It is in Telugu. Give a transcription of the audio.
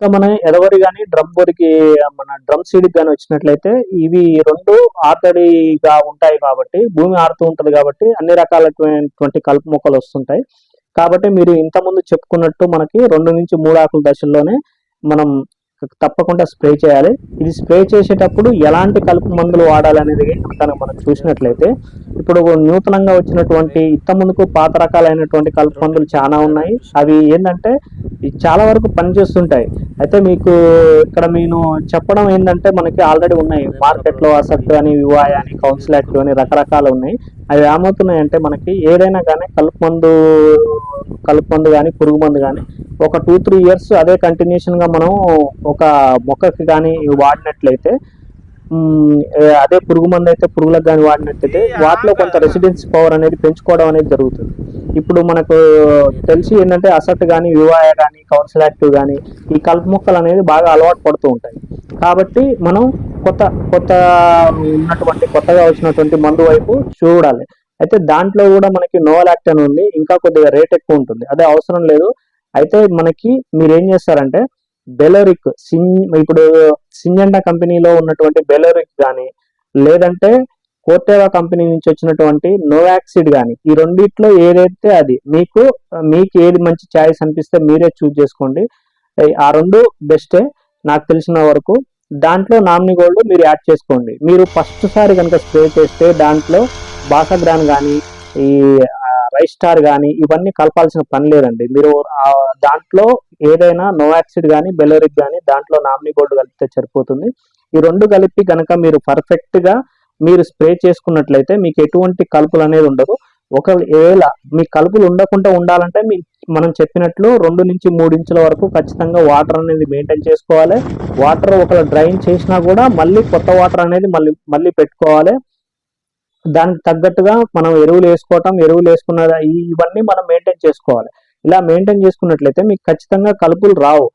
ఇంకా మన ఎడవరి కానీ డ్రమ్ బోరికి మన డ్రమ్ సీడ్కి కానీ వచ్చినట్లయితే ఇవి రెండు ఆతడిగా ఉంటాయి కాబట్టి భూమి ఆరుతూ ఉంటుంది కాబట్టి అన్ని రకాలైనటువంటి కలుపు మొక్కలు వస్తుంటాయి. కాబట్టి మీరు ఇంతకుముందు చెప్పుకున్నట్టు మనకి రెండు నుంచి మూడు ఆకుల దశల్లోనే మనం తప్పకుండా స్ప్రే చేయాలి. ఇది స్ప్రే చేసేటప్పుడు ఎలాంటి కలుపు మందులు వాడాలనేది కనుక మనం చూసినట్లయితే ఇప్పుడు నూతనంగా వచ్చినటువంటి ఇంత ముందుకు పాత రకాలైనటువంటి కలుపు మందులు చాలా ఉన్నాయి. అవి ఏంటంటే ఇవి చాలా వరకు పనిచేస్తుంటాయి అయితే మీకు ఇక్కడ నేను చెప్పడం ఏంటంటే మనకి ఆల్రెడీ ఉన్నాయి. మార్కెట్లో అసక్తి అని వివాయ అని కౌన్సిల్ అని రకరకాలు ఉన్నాయి. అవి ఏమవుతున్నాయి అంటే మనకి ఏదైనా కానీ కలుపు మందు కలుపు మందు కానీ పురుగు మందు కానీ ఒక టూ త్రీ ఇయర్స్ అదే కంటిన్యూషన్గా మనం ఒక మొక్కకి కానీ వాడినట్లయితే అదే పురుగు మందు అయితే పురుగులకు కానీ వాడినట్లయితే వాటిలో కొంత రెసిడెన్స్ పవర్ అనేది పెంచుకోవడం అనేది జరుగుతుంది. ఇప్పుడు మనకు తెలిసి ఏంటంటే అసట్ కానీ వివాయ కానీ కౌన్సిల్ యాక్టివ్ కానీ ఈ కలుపు మొక్కలు అనేది బాగా అలవాటు పడుతూ ఉంటాయి. కాబట్టి మనం కొత్త కొత్త ఉన్నటువంటి కొత్తగా వచ్చినటువంటి మందు వైపు చూడాలి. అయితే దాంట్లో కూడా మనకి నోవలాక్ట్ అని ఉంది ఇంకా కొద్దిగా రేట్ ఎక్కువ ఉంటుంది. అదే అవసరం లేదు. అయితే మనకి మీరు ఏం చేస్తారంటే బెలోరిక్ సిన్ ఇప్పుడు సింజెండా కంపెనీలో ఉన్నటువంటి బెలోరిక్ కానీ లేదంటే కోర్టేవా కంపెనీ నుంచి వచ్చినటువంటి నోవాక్సిడ్ కానీ ఈ రెండిట్లో ఏదైతే అది మీకు మీకు ఏది మంచి ఛాయిస్ అనిపిస్తే మీరే చూజ్ చేసుకోండి. ఆ రెండు బెస్టే నాకు తెలిసిన వరకు. దాంట్లో నామినీ గోల్డ్ మీరు యాడ్ చేసుకోండి. మీరు ఫస్ట్ సారి కనుక స్ప్రే చేస్తే దాంట్లో బాసగ్రాన్ కానీ ఈ రైస్ స్టార్ కానీ ఇవన్నీ కలపాల్సిన పని లేదండి. మీరు ఆ దాంట్లో ఏదైనా నోవాక్సిడ్ కానీ బెలోరిక్ కానీ దాంట్లో నామినీ గోల్డ్ కలిపితే సరిపోతుంది. ఈ రెండు కలిపి కనుక మీరు పర్ఫెక్ట్గా మీరు స్ప్రే చేసుకున్నట్లయితే మీకు ఎటువంటి కలుపులు అనేది ఉండదు ఒకవేళ మీ కలుపులు ఉండకుండా ఉండాలంటే మీ మనం చెప్పినట్లు రెండు నుంచి మూడు ఇంచుల వరకు ఖచ్చితంగా వాటర్ అనేది మెయింటైన్ చేసుకోవాలి. వాటర్ ఒకవేళ డ్రైన్ చేసినా కూడా మళ్ళీ కొత్త వాటర్ అనేది మళ్ళీ మళ్ళీ పెట్టుకోవాలి. దానికి తగ్గట్టుగా మనం ఎరువులు వేసుకోవటం ఎరువులు వేసుకున్న ఇవన్నీ మనం మెయింటైన్ చేసుకోవాలి. ఇలా మెయింటైన్ చేసుకున్నట్లయితే మీకు ఖచ్చితంగా కలుపులు రావు.